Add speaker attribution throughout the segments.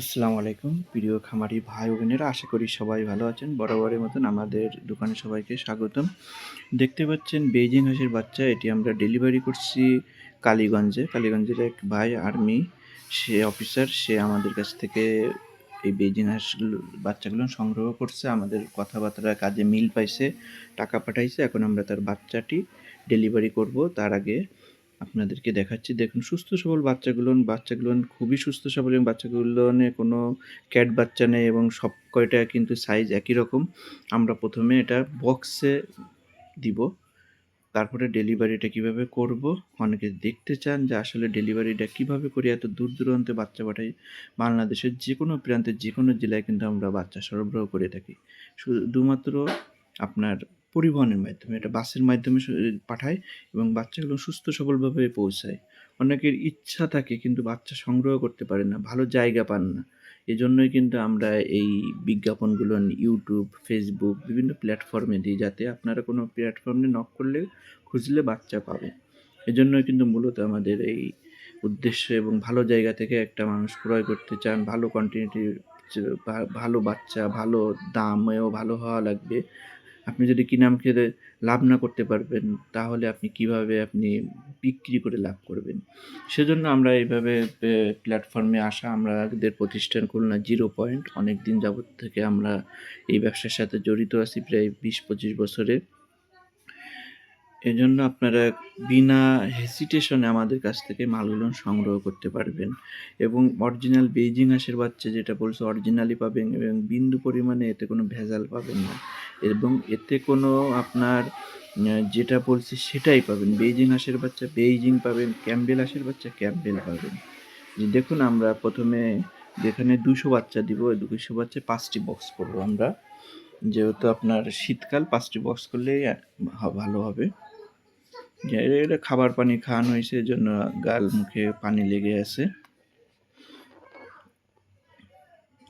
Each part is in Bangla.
Speaker 1: আসসালামু আলাইকুম। প্রিয় খামারি ভাই বোনেরা, আশা করি সবাই ভালো আছেন। বরাবরের মতন আমাদের দোকানে সবাইকে স্বাগতম। দেখতে পাচ্ছেন বেজিং হাঁসের বাচ্চা, এটি আমরা ডেলিভারি করছি কালীগঞ্জে। কালীগঞ্জের এক ভাই, আর্মি, সে অফিসার, সে আমাদের কাছ থেকে এই বেজিং হাঁসগুলো, বাচ্চাগুলো সংগ্রহ করছে। আমাদের কথাবার্তা কাজে মিল পাইছে, টাকা পাঠাইছে। এখন আমরা তার বাচ্চাটি ডেলিভারি করব তার আগে। আপনাদেরকে দেখাচ্ছি। দেখুন, সুস্থ সবল বাচ্চাগুলো বাচ্চাগুলো খুবই সুস্থ সবল এবং বাচ্চাগুলো কোনো ক্যাট বাচ্চা নেই এবং সব কয়টা কিন্তু সাইজ একই রকম। আমরা প্রথমে এটা বক্সে দিব। তারপরে ডেলিভারিটা কীভাবে করব? অনেকে দেখতে চান যে আসলে ডেলিভারিটা কীভাবে করি? এত দূর দূরান্তে বাচ্চা পাঠাই। বাংলাদেশের যে কোনো প্রান্তের যে কোনো জেলায় কিন্তু আমরা বাচ্চা সরবরাহ করে থাকি। শুধুমাত্র আপনার পরিবহনের মাধ্যমে, এটা বাসের মাধ্যমে পাঠায় এবং বাচ্চাগুলো সুস্থ সবলভাবে পৌঁছায়। অনেকের ইচ্ছা থাকে কিন্তু বাচ্চা সংগ্রহ করতে পারে না, ভালো জায়গা পান না। এজন্যই কিন্তু আমরা এই বিজ্ঞাপনগুলো ইউটিউব ফেসবুক বিভিন্ন প্ল্যাটফর্মে দিই যাতে আপনারা কোনো প্ল্যাটফর্মে নক করলে, খুঁজলে বাচ্চা পাবে। এজন্যই কিন্তু মূলত আমাদের এই উদ্দেশ্য এবং ভালো জায়গা থেকে একটা মানুষ ক্রয় করতে চান, ভালো কন্টিনিউটি ভালো বাচ্চা, ভালো দামেও ভালো হওয়া লাগবে। আপনি যদি কিনাম খেতে লাভ না করতে পারবেন, তাহলে আপনি কীভাবে আপনি বিক্রি করে লাভ করবেন? সেজন্য আমরা এইভাবে প্ল্যাটফর্মে আসা আমাদের প্রতিষ্ঠান খুলনা জিরো পয়েন্ট। অনেক দিন যাবত থেকে আমরা এই ব্যবসার সাথে জড়িত আছি, প্রায় বিশ পঁচিশ বছরে এজন্য আপনারা বিনা হেসিটেশনে আমাদের কাছ থেকে মালগুলো সংগ্রহ করতে পারবেন। এবং অরিজিনাল বেইজিং হাঁসের বাচ্চা যেটা বলছে অরিজিনালি পাবেন এবং বিন্দু পরিমাণে এতে কোনো ভেজাল পাবেন না। এবং এতে কোনো আপনার যেটা বলছি সেটাই পাবেন। বেইজিং হাঁসের বাচ্চা বেইজিং পাবেন ক্যাম্বেল হাঁসের বাচ্চা ক্যাম্বেল পাবেন। দেখুন আমরা প্রথমে যেখানে দুশো বাচ্চা দিব দুশো বাচ্চা পাঁচটি বক্স করব আমরা। যেহেতু আপনার শীতকাল, পাঁচটি বক্স করলেই ভালো হবে। এটা খাবার পানি খাওয়ানো হয়েছে এজন্য গাল মুখে পানি লেগে আছে।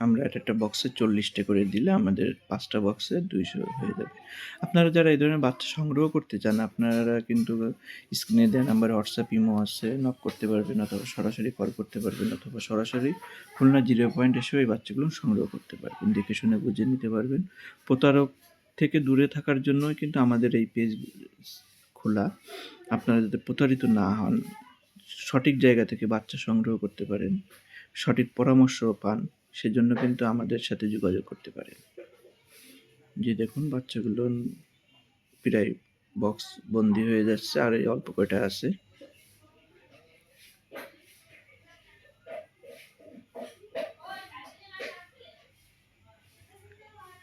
Speaker 1: আমরা এটা একটা বক্সে চল্লিশটা করে দিলে আমাদের পাঁচটা বক্সে দুইশো হয়ে যাবে। আপনারা যারা এই ধরনের বাচ্চা সংগ্রহ করতে চান, আপনারা কিন্তু স্ক্রিনে দেওয়া নাম্বারে হোয়াটসঅ্যাপ ইমো আছে নক করতে পারবেন অথবা সরাসরি কল করতে পারবেন অথবা সরাসরি খুলনা জিরো পয়েন্ট এসে ওই বাচ্চাগুলো সংগ্রহ করতে পারবেন, দেখে শুনে বুঝে নিতে পারবেন। প্রতারক থেকে দূরে থাকার জন্যই কিন্তু আমাদের এই পেজ খোলা। আপনারা যাতে প্রতারিত না হন, সঠিক জায়গা থেকে বাচ্চা সংগ্রহ করতে পারেন, সঠিক পরামর্শ পান, সেজন্য কিন্তু আমাদের সাথে যোগাযোগ করতে পারেন। যে দেখুন, বাচ্চাগুলো প্রায় বক্স বন্দি হয়ে যাচ্ছে, আর এই অল্প কয়টা আছে।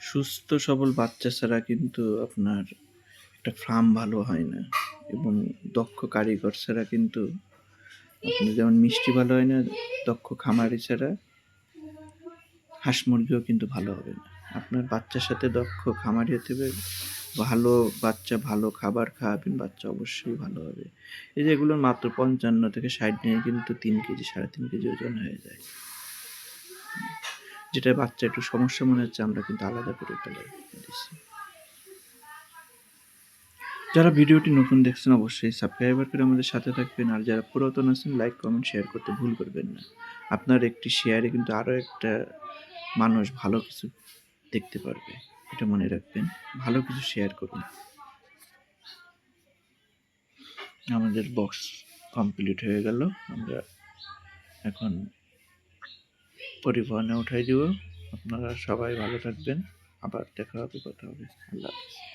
Speaker 1: সুস্থ সবল বাচ্চা ছাড়া কিন্তু আপনার একটা ফার্ম ভালো হয় না এবং দক্ষ কারিগর ছাড়া কিন্তু আপনি যেমন মিষ্টি ভালো হয় না, দক্ষ খামারি ছাড়া হাঁস মুরগিও কিন্তু ভালো হবে না। আপনার বাচ্চার সাথে দক্ষ খামারি হতে হবে, ভালো বাচ্চা ভালো খাবার খাওয়াবেন, বাচ্চা অবশ্যই ভালো হবে। এই যে এগুলো মাত্র পঞ্চান্ন থেকে ষাট নিয়ে কিন্তু তিন কেজি, সাড়ে তিন কেজি ওজন হয়ে যায়। যেটা বাচ্চা একটু সমস্যা মনে হচ্ছে, আমরা কিন্তু আলাদা করে ফেলে দিচ্ছি। যারা ভিডিওটি নতুন দেখছেন, অবশ্যই সাবস্ক্রাইবার করে আমাদের সাথে থাকবেন। আর যারা পুরাতন আছেন লাইক কমেন্ট শেয়ার করতে ভুল করবেন না। আপনার একটি শেয়ারে কিন্তু আরও একটা মানুষ ভালো কিছু দেখতে পারবে, এটা মনে রাখবেন। ভালো কিছু শেয়ার করুন। আমাদের বক্স কমপ্লিট হয়ে গেল। আমরা এখন পরিবহনে উঠাই দিব। আপনারা সবাই ভালো থাকবেন। আবার দেখা হবে, কথা হবে। আল্লাহ হাফিজ।